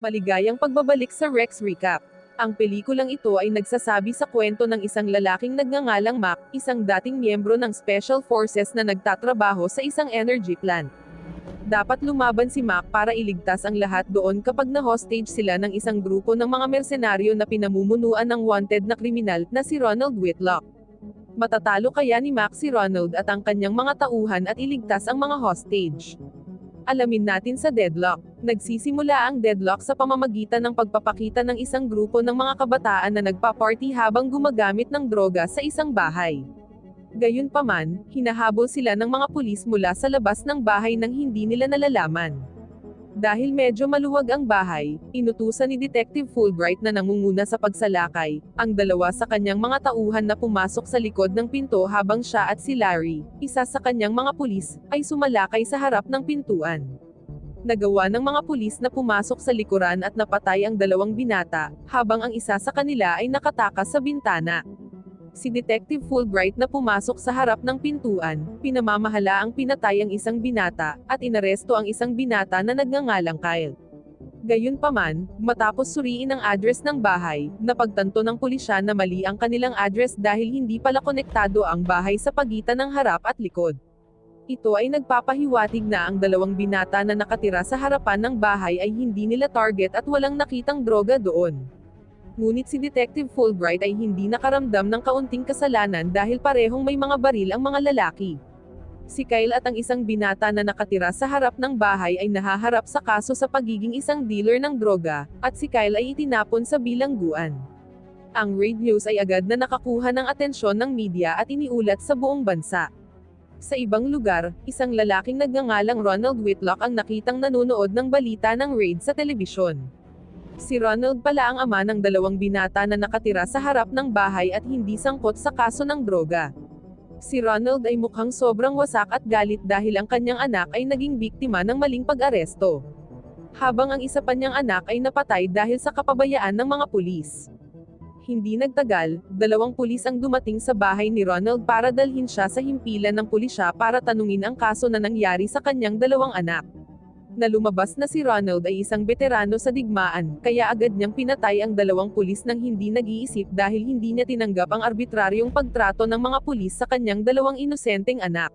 Maligayang pagbabalik sa Rex Recap. Ang pelikulang ito ay nagsasabi sa kwento ng isang lalaking nagngangalang Mac, isang dating miyembro ng Special Forces na nagtatrabaho sa isang energy plant. Dapat lumaban si Mac para iligtas ang lahat doon kapag na-hostage sila ng isang grupo ng mga mersenaryo na pinamumunuan ng wanted na kriminal na si Ronald Whitlock. Matatalo kaya ni Mac si Ronald at ang kanyang mga tauhan at iligtas ang mga hostage. Alamin natin sa deadlock. Nagsisimula ang deadlock sa pamamagitan ng pagpapakita ng isang grupo ng mga kabataan na nagpa-party habang gumagamit ng droga sa isang bahay. Gayunpaman, hinahabol sila ng mga pulis mula sa labas ng bahay nang hindi nila nalalaman. Dahil medyo maluwag ang bahay, inutusan ni Detective Fulbright na nangunguna sa pagsalakay, ang dalawa sa kanyang mga tauhan na pumasok sa likod ng pinto habang siya at si Larry, isa sa kanyang mga pulis, ay sumalakay sa harap ng pintuan. Nagawa ng mga pulis na pumasok sa likuran at napatay ang dalawang binata, habang ang isa sa kanila ay nakatakas sa bintana si Detective Fulbright na pumasok sa harap ng pintuan, pinamamahala ang pinatay ang isang binata, at inaresto ang isang binata na nagngangalang Kyle. Gayunpaman, matapos suriin ang address ng bahay, napagtanto ng pulisya na mali ang kanilang address dahil hindi pala konektado ang bahay sa pagitan ng harap at likod. Ito ay nagpapahiwatig na ang dalawang binata na nakatira sa harapan ng bahay ay hindi nila target at walang nakitang droga doon. Ngunit si Detective Fulbright ay hindi nakaramdam ng kaunting kasalanan dahil parehong may mga baril ang mga lalaki. Si Kyle at ang isang binata na nakatira sa harap ng bahay ay nahaharap sa kaso sa pagiging isang dealer ng droga, at si Kyle ay itinapon sa bilangguan. Ang raid news ay agad na nakakuha ng atensyon ng media at iniulat sa buong bansa. Sa ibang lugar, isang lalaking nagngangalang Ronald Whitlock ang nakitang nanonood ng balita ng raid sa telebisyon. Si Ronald pala ang ama ng dalawang binata na nakatira sa harap ng bahay at hindi sangkot sa kaso ng droga. Si Ronald ay mukhang sobrang wasak at galit dahil ang kanyang anak ay naging biktima ng maling pag-aresto. Habang ang isa pa niyang anak ay napatay dahil sa kapabayaan ng mga pulis. Hindi nagtagal, dalawang pulis ang dumating sa bahay ni Ronald para dalhin siya sa himpilan ng pulisya para tanungin ang kaso na nangyari sa kanyang dalawang anak na lumabas na si Ronald ay isang veterano sa digmaan, kaya agad niyang pinatay ang dalawang pulis nang hindi nag-iisip dahil hindi niya tinanggap ang arbitraryong pagtrato ng mga pulis sa kanyang dalawang inosenteng anak.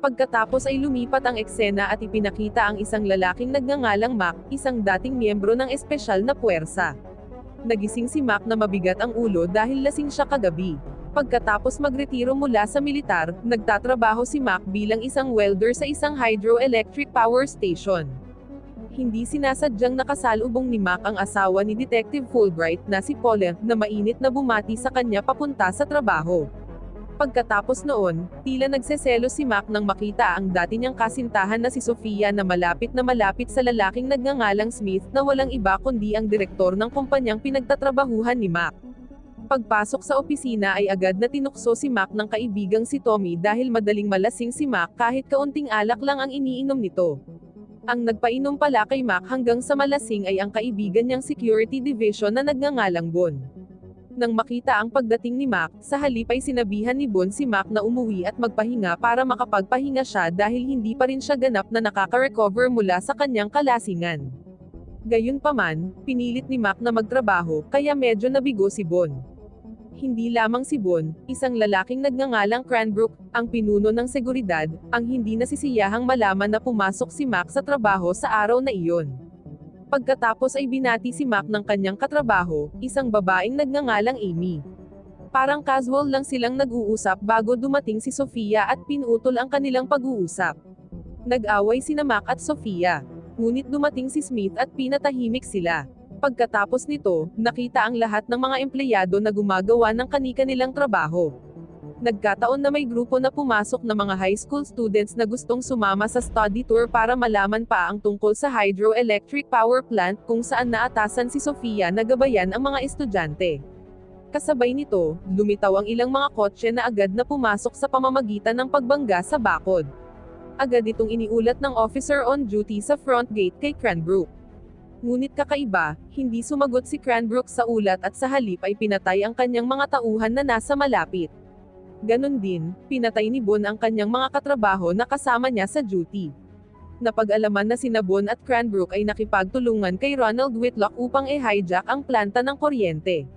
Pagkatapos ay lumipat ang eksena at ipinakita ang isang lalaking nagngangalang Mac, isang dating miyembro ng espesyal na puwersa. Nagising si Mac na mabigat ang ulo dahil lasing siya kagabi. Pagkatapos magretiro mula sa militar, nagtatrabaho si Mac bilang isang welder sa isang hydroelectric power station. Hindi sinasadyang nakasalubong ni Mac ang asawa ni Detective Fulbright na si Paula, na mainit na bumati sa kanya papunta sa trabaho. Pagkatapos noon, tila nagseselo si Mac nang makita ang dati niyang kasintahan na si Sofia na malapit na malapit sa lalaking nagngangalang Smith na walang iba kundi ang direktor ng kumpanyang pinagtatrabahuhan ni Mac. Pagpasok sa opisina ay agad na tinukso si Mac ng kaibigang si Tommy dahil madaling malasing si Mac kahit kaunting alak lang ang iniinom nito. Ang nagpainom pala kay Mac hanggang sa malasing ay ang kaibigan niyang security division na nagngangalang Bon. Nang makita ang pagdating ni Mac, sa halip ay sinabihan ni Bon si Mac na umuwi at magpahinga para makapagpahinga siya dahil hindi pa rin siya ganap na nakaka-recover mula sa kanyang kalasingan. Gayunpaman, pinilit ni Mac na magtrabaho, kaya medyo nabigo si Bon. Hindi lamang si Bon, isang lalaking nagngangalang Cranbrook, ang pinuno ng seguridad, ang hindi nasisiyahang malaman na pumasok si Mac sa trabaho sa araw na iyon. Pagkatapos ay binati si Mac ng kanyang katrabaho, isang babaeng nagngangalang Amy. Parang casual lang silang nag-uusap bago dumating si Sofia at pinutol ang kanilang pag-uusap. Nag-away sina Mac at Sofia. Ngunit dumating si Smith at pinatahimik sila. Pagkatapos nito, nakita ang lahat ng mga empleyado na gumagawa ng kani-kanilang trabaho. Nagkataon na may grupo na pumasok na mga high school students na gustong sumama sa study tour para malaman pa ang tungkol sa hydroelectric power plant kung saan naatasan si Sofia na gabayan ang mga estudyante. Kasabay nito, lumitaw ang ilang mga kotse na agad na pumasok sa pamamagitan ng pagbangga sa bakod. Agad itong iniulat ng officer on duty sa front gate kay Cranbrook. Ngunit kakaiba, hindi sumagot si Cranbrook sa ulat at sa halip ay pinatay ang kanyang mga tauhan na nasa malapit. Ganon din, pinatay ni Bon ang kanyang mga katrabaho na kasama niya sa duty. Napag-alaman na sina Bon at Cranbrook ay nakipagtulungan kay Ronald Whitlock upang i-hijack ang planta ng kuryente.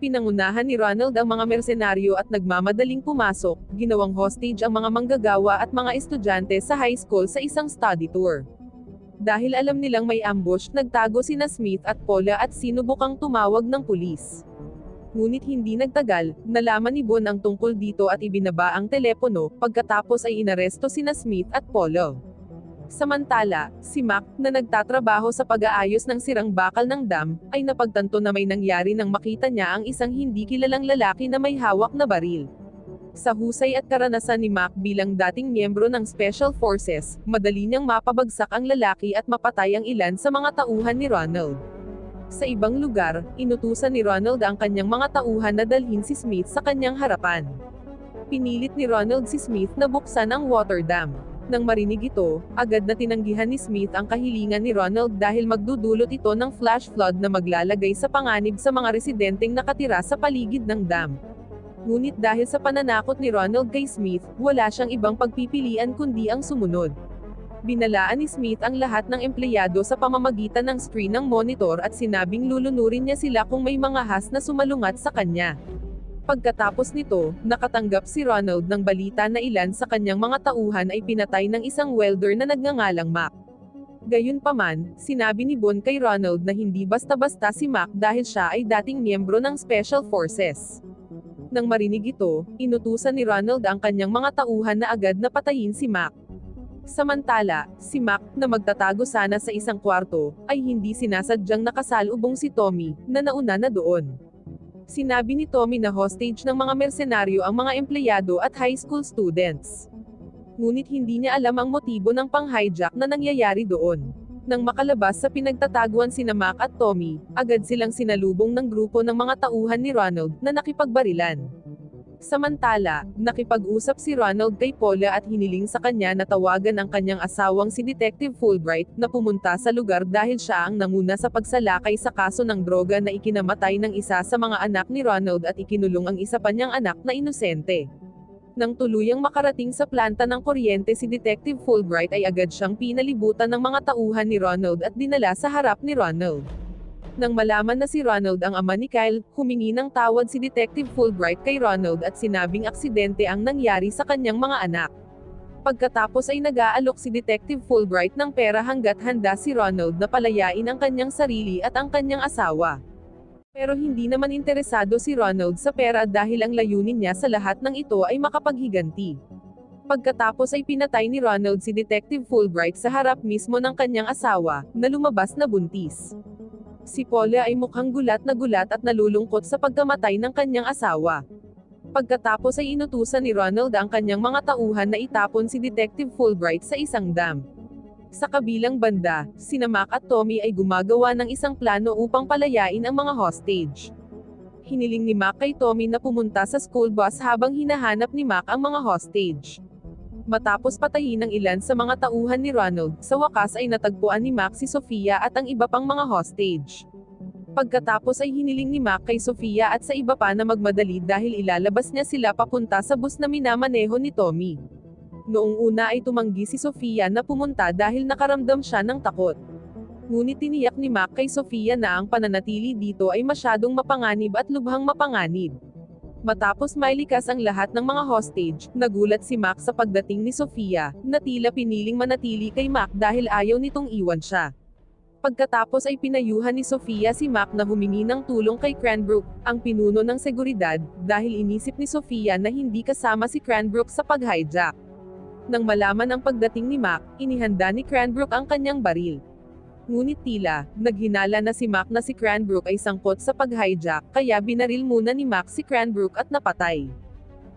Pinangunahan ni Ronald ang mga mersenaryo at nagmamadaling pumasok, ginawang hostage ang mga manggagawa at mga estudyante sa high school sa isang study tour. Dahil alam nilang may ambush, nagtago sina Smith at Paula at sinubukang tumawag ng pulis. Ngunit hindi nagtagal, nalaman ni Bon ang tungkol dito at ibinaba ang telepono, pagkatapos ay inaresto sina Smith at Paula. Samantala, si Mac, na nagtatrabaho sa pag-aayos ng sirang bakal ng dam, ay napagtanto na may nangyari nang makita niya ang isang hindi kilalang lalaki na may hawak na baril. Sa husay at karanasan ni Mac bilang dating miyembro ng Special Forces, madali niyang mapabagsak ang lalaki at mapatay ang ilan sa mga tauhan ni Ronald. Sa ibang lugar, inutusan ni Ronald ang kanyang mga tauhan na dalhin si Smith sa kanyang harapan. Pinilit ni Ronald si Smith na buksan ang water dam. Nang marinig ito, agad na tinanggihan ni Smith ang kahilingan ni Ronald dahil magdudulot ito ng flash flood na maglalagay sa panganib sa mga residenteng nakatira sa paligid ng dam. Ngunit dahil sa pananakot ni Ronald kay Smith, wala siyang ibang pagpipilian kundi ang sumunod. Binalaan ni Smith ang lahat ng empleyado sa pamamagitan ng screen ng monitor at sinabing lulunurin niya sila kung may mga has na sumalungat sa kanya. Pagkatapos nito, nakatanggap si Ronald ng balita na ilan sa kanyang mga tauhan ay pinatay ng isang welder na nagngangalang Mac. Gayunpaman, sinabi ni Bon kay Ronald na hindi basta-basta si Mac dahil siya ay dating miyembro ng Special Forces. Nang marinig ito, inutusan ni Ronald ang kanyang mga tauhan na agad na patayin si Mac. Samantala, si Mac, na magtatago sana sa isang kwarto, ay hindi sinasadyang nakasalubong si Tommy, na nauna na doon. Sinabi ni Tommy na hostage ng mga mersenaryo ang mga empleyado at high school students. Ngunit hindi niya alam ang motibo ng pang-hijack na nangyayari doon. Nang makalabas sa pinagtataguan sina Mac at Tommy, agad silang sinalubong ng grupo ng mga tauhan ni Ronald na nakipagbarilan. Samantala, nakipag-usap si Ronald kay Paula at hiniling sa kanya na tawagan ang kanyang asawang si Detective Fulbright na pumunta sa lugar dahil siya ang nanguna sa pagsalakay sa kaso ng droga na ikinamatay ng isa sa mga anak ni Ronald at ikinulong ang isa pa niyang anak na inosente. Nang tuluyang makarating sa planta ng kuryente si Detective Fulbright ay agad siyang pinalibutan ng mga tauhan ni Ronald at dinala sa harap ni Ronald. Nang malaman na si Ronald ang ama ni Kyle, humingi ng tawad si Detective Fulbright kay Ronald at sinabing aksidente ang nangyari sa kanyang mga anak. Pagkatapos ay nag-aalok si Detective Fulbright ng pera hanggat handa si Ronald na palayain ang kanyang sarili at ang kanyang asawa. Pero hindi naman interesado si Ronald sa pera dahil ang layunin niya sa lahat ng ito ay makapaghiganti. Pagkatapos ay pinatay ni Ronald si Detective Fulbright sa harap mismo ng kanyang asawa, na lumabas na buntis. Si Paula ay mukhang gulat na gulat at nalulungkot sa pagkamatay ng kanyang asawa. Pagkatapos ay inutusan ni Ronald ang kanyang mga tauhan na itapon si Detective Fulbright sa isang dam. Sa kabilang banda, sina Mac at Tommy ay gumagawa ng isang plano upang palayain ang mga hostage. Hiniling ni Mac kay Tommy na pumunta sa school bus habang hinahanap ni Mac ang mga hostage. Matapos patayin ng ilan sa mga tauhan ni Ronald, sa wakas ay natagpuan ni Mac si Sofia at ang iba pang mga hostage. Pagkatapos ay hiniling ni Mac kay Sofia at sa iba pa na magmadali dahil ilalabas niya sila papunta sa bus na minamaneho ni Tommy. Noong una ay tumanggi si Sofia na pumunta dahil nakaramdam siya ng takot. Ngunit tiniyak ni Mac kay Sofia na ang pananatili dito ay masyadong mapanganib at lubhang mapanganib. Matapos mailikas ang lahat ng mga hostage, nagulat si Mac sa pagdating ni Sofia, na tila piniling manatili kay Mac dahil ayaw nitong iwan siya. Pagkatapos ay pinayuhan ni Sofia si Mac na humingi ng tulong kay Cranbrook, ang pinuno ng seguridad, dahil inisip ni Sofia na hindi kasama si Cranbrook sa pag-hijack. Nang malaman ang pagdating ni Mac, inihanda ni Cranbrook ang kanyang baril. Ngunit tila, naghinala na si Mac na si Cranbrook ay sangkot sa pag-hijack, kaya binaril muna ni Mac si Cranbrook at napatay.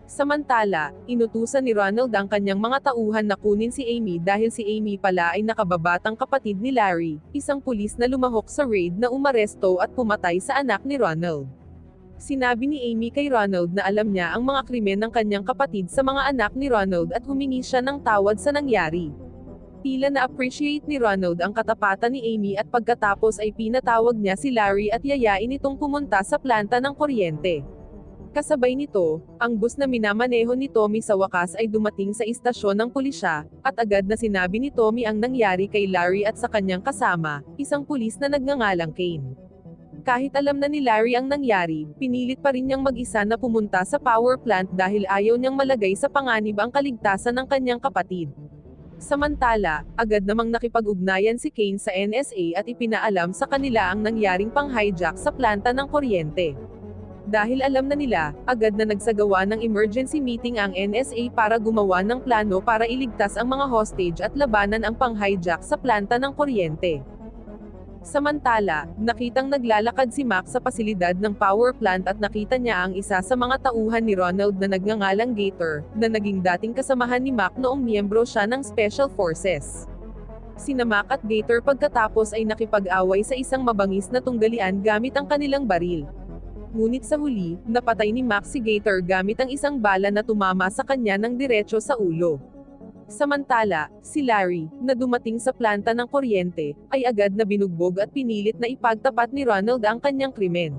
Samantala, inutusan ni Ronald ang kanyang mga tauhan na kunin si Amy dahil si Amy pala ay nakababatang kapatid ni Larry, isang pulis na lumahok sa raid na umaresto at pumatay sa anak ni Ronald. Sinabi ni Amy kay Ronald na alam niya ang mga krimen ng kanyang kapatid sa mga anak ni Ronald at humingi siya ng tawad sa nangyari. Tila na-appreciate ni Ronald ang katapatan ni Amy at pagkatapos ay pinatawag niya si Larry at yayain itong pumunta sa planta ng kuryente. Kasabay nito, ang bus na minamaneho ni Tommy sa wakas ay dumating sa istasyon ng pulisya, at agad na sinabi ni Tommy ang nangyari kay Larry at sa kanyang kasama, isang pulis na nagngangalang Kane. Kahit alam na ni Larry ang nangyari, pinilit pa rin niyang mag-isa na pumunta sa power plant dahil ayaw niyang malagay sa panganib ang kaligtasan ng kanyang kapatid. Samantala, agad namang nakipag-ugnayan si Kane sa NSA at ipinaalam sa kanila ang nangyaring pang-hijack sa planta ng kuryente. Dahil alam na nila, agad na nagsagawa ng emergency meeting ang NSA para gumawa ng plano para iligtas ang mga hostage at labanan ang pang-hijack sa planta ng kuryente. Samantala, nakitang naglalakad si Mac sa pasilidad ng power plant at nakita niya ang isa sa mga tauhan ni Ronald na nagngangalang Gator, na naging dating kasamahan ni Mac noong miyembro siya ng Special Forces. Sina Mac at Gator pagkatapos ay nakipag-away sa isang mabangis na tunggalian gamit ang kanilang baril. Ngunit sa huli, napatay ni Mac si Gator gamit ang isang bala na tumama sa kanya ng diretso sa ulo. Samantala, si Larry, na dumating sa planta ng kuryente, ay agad na binugbog at pinilit na ipagtapat ni Ronald ang kanyang krimen.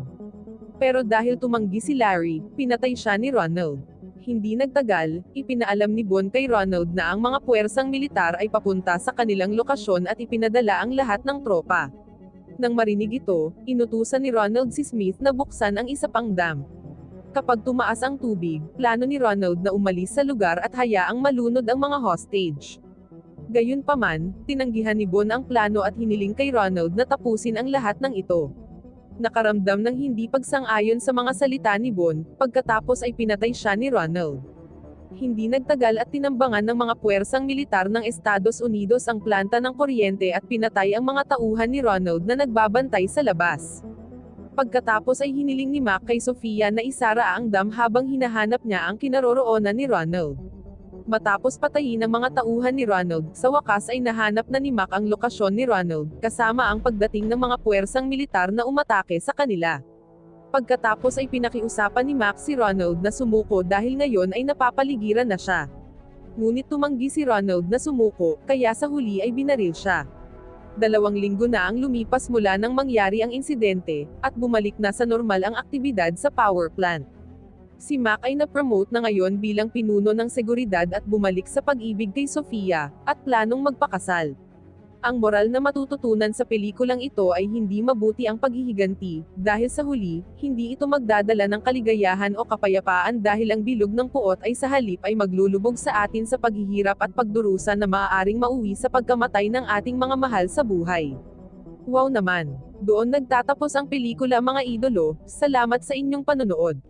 Pero dahil tumanggi si Larry, pinatay siya ni Ronald. Hindi nagtagal, ipinaalam ni Bon kay Ronald na ang mga puwersang militar ay papunta sa kanilang lokasyon at ipinadala ang lahat ng tropa. Nang marinig ito, inutusan ni Ronald si Smith na buksan ang isa pang dam. Kapag tumaas ang tubig, plano ni Ronald na umalis sa lugar at hayaang malunod ang mga hostage. Gayunpaman, tinanggihan ni Bon ang plano at hiniling kay Ronald na tapusin ang lahat ng ito. Nakaramdam ng hindi pagsang-ayon sa mga salita ni Bon, pagkatapos ay pinatay siya ni Ronald. Hindi nagtagal at tinambangan ng mga puwersang militar ng Estados Unidos ang planta ng kuryente at pinatay ang mga tauhan ni Ronald na nagbabantay sa labas. Pagkatapos ay hiniling ni Mac kay Sofia na isara ang dam habang hinahanap niya ang kinaroroonan ni Ronald. Matapos patayin ang mga tauhan ni Ronald, sa wakas ay nahanap na ni Mac ang lokasyon ni Ronald, kasama ang pagdating ng mga puwersang militar na umatake sa kanila. Pagkatapos ay pinakiusapan ni Mac si Ronald na sumuko dahil ngayon ay napapaligiran na siya. Ngunit tumanggi si Ronald na sumuko, kaya sa huli ay binaril siya dalawang linggo na ang lumipas mula nang mangyari ang insidente, at bumalik na sa normal ang aktibidad sa power plant. Si Mac ay na-promote na ngayon bilang pinuno ng seguridad at bumalik sa pag-ibig kay Sofia, at planong magpakasal. Ang moral na matututunan sa pelikulang ito ay hindi mabuti ang paghihiganti, dahil sa huli, hindi ito magdadala ng kaligayahan o kapayapaan dahil ang bilog ng puot ay sa halip ay maglulubog sa atin sa paghihirap at pagdurusa na maaaring mauwi sa pagkamatay ng ating mga mahal sa buhay. Wow naman! Doon nagtatapos ang pelikula mga idolo, salamat sa inyong panonood.